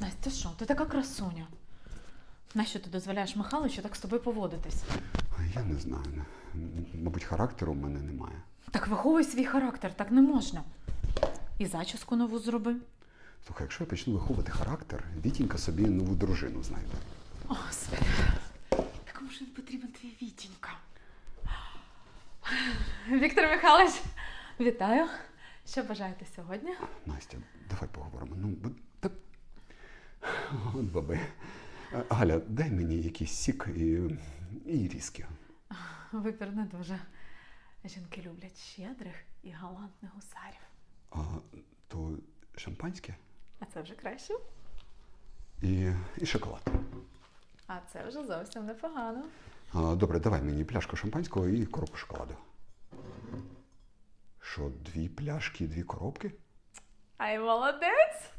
Настя, що? Ти така красуня. Нащо ти дозволяєш Михайловичу так з тобою поводитись? Я не знаю. Мабуть, характеру в мене немає. Так виховуй свій характер, так не можна. І зачіску нову зроби. Слухай, якщо я почну виховувати характер, Вітінька собі нову дружину знайде. О, Господи. Так ж він потрібен твій Вітінька? Віктор Михайлович, вітаю. Що бажаєте сьогодні? Настя, давай поговоримо. Ну, бо та... От баби. Галя, дай мені якийсь сік і, і різки. Вибір не дуже. Жінки люблять щедрих і галантних гусарів. А то шампанське А це вже краще. і, і шоколад. А це вже зовсім непогано. А, добре, давай мені пляшку шампанського і коробку шоколаду. Що, дві пляшки і дві коробки? Ай, молодець!